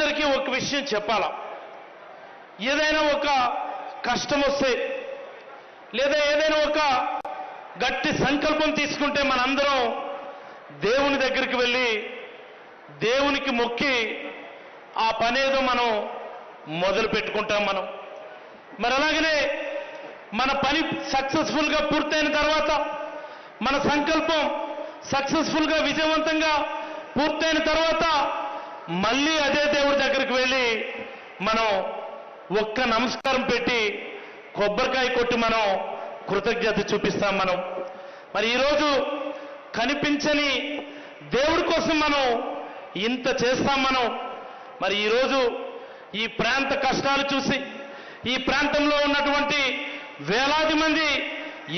అందరికీ ఒక విషయం చెప్పాలా? ఏదైనా ఒక కష్టం వస్తే లేదా ఏదైనా ఒక గట్టి సంకల్పం తీసుకుంటే మనందరం దేవుని దగ్గరికి వెళ్ళి దేవునికి మొక్కి ఆ పనేదో మనం మొదలు పెట్టుకుంటాం మనం. మరి అలాగనే మన పని సక్సెస్ఫుల్గా పూర్తయిన తర్వాత మన సంకల్పం సక్సెస్ఫుల్గా విజయవంతంగా పూర్తయిన తర్వాత మళ్ళీ అదే దేవుడి దగ్గరికి వెళ్ళి మనం ఒక్క నమస్కారం పెట్టి కొబ్బరికాయ కొట్టి మనం కృతజ్ఞత చూపిస్తాం మనం. మరి ఈరోజు కనిపించని దేవుడి కోసం మనం ఇంత చేస్తాం మనం. మరి ఈరోజు ఈ ప్రాంత కష్టాలు చూసి ఈ ప్రాంతంలో ఉన్నటువంటి వేలాది మంది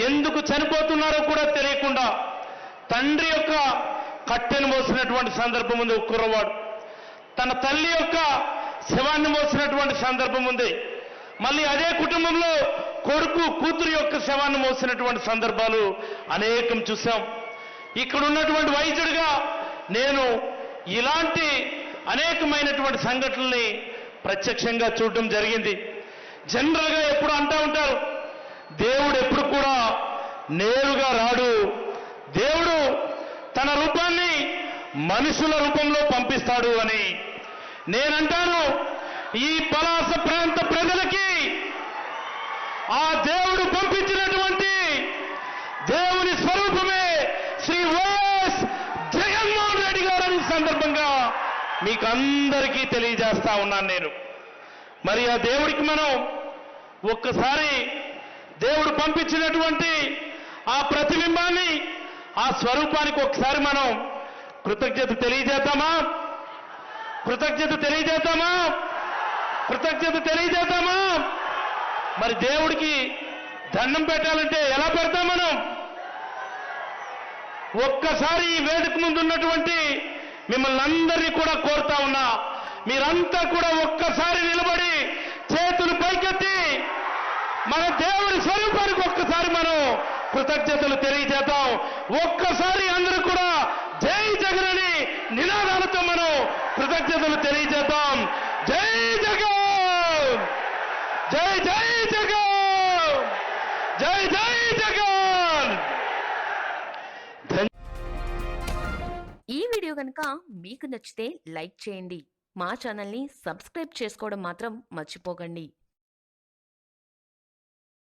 ఎందుకు చనిపోతున్నారో కూడా తెలియకుండా తండ్రి యొక్క కట్టెను మోసినటువంటి సందర్భం ఉంది కుర్రవాడు. తన తల్లి యొక్క శవాన్ని మోసినటువంటి సందర్భం ఉంది. మళ్ళీ అదే కుటుంబంలో కొడుకు కూతురు యొక్క శవాన్ని మోసినటువంటి సందర్భాలు అనేకం చూసాం. ఇక్కడ ఉన్నటువంటి వైద్యుడిగా నేను ఇలాంటి అనేకమైనటువంటి సంఘటనల్ని ప్రత్యక్షంగా చూడడం జరిగింది. జనరల్గా ఎప్పుడు అంటూ ఉంటారు దేవుడు ఎప్పుడు కూడా నేరుగా రాడు దేవుడు మనుషుల రూపంలో పంపిస్తాడు అని. నేనంటాను ఈ పలాస ప్రాంత ప్రజలకి ఆ దేవుడు పంపించినటువంటి దేవుని స్వరూపమే శ్రీ వైఎస్ జగన్మోహన్ రెడ్డి గారని సందర్భంగా మీకు అందరికీ తెలియజేస్తా ఉన్నాను నేను. మరి ఆ దేవుడికి మనం ఒక్కసారి దేవుడు పంపించినటువంటి ఆ ప్రతిబింబాన్ని ఆ స్వరూపానికి ఒకసారి మనం కృతజ్ఞత తెలియజేద్దామా? కృతజ్ఞత తెలియజేద్దామా? కృతజ్ఞత తెలియజేద్దామా? మరి దేవుడికి దండం పెట్టాలంటే ఎలా పెడతాం మనం? ఒక్కసారి ఈ వేదిక ముందు ఉన్నటువంటి మిమ్మల్ని అందరినీ కూడా కోరుతా ఉన్నా మీరంతా కూడా ఒక్కసారి నిలబడి చేతులు పైకెత్తి మన దేవుడి స్వరూపానికి ఒక్కసారి మనం కృతజ్ఞతలు తెలియజేద్దాం. ఒక్కసారి అందరూ కూడా జై జగన్ నినాదాలతో మనం కృతజ్ఞతలు తెలియజేద్దాం. జై జగన్! జై జై జగన్! జై జై జగన్! ఈ వీడియో కనుక మీకు నచ్చితే లైక్ చేయండి. మా ఛానల్ని సబ్స్క్రైబ్ చేసుకోవడం మాత్రం మర్చిపోకండి.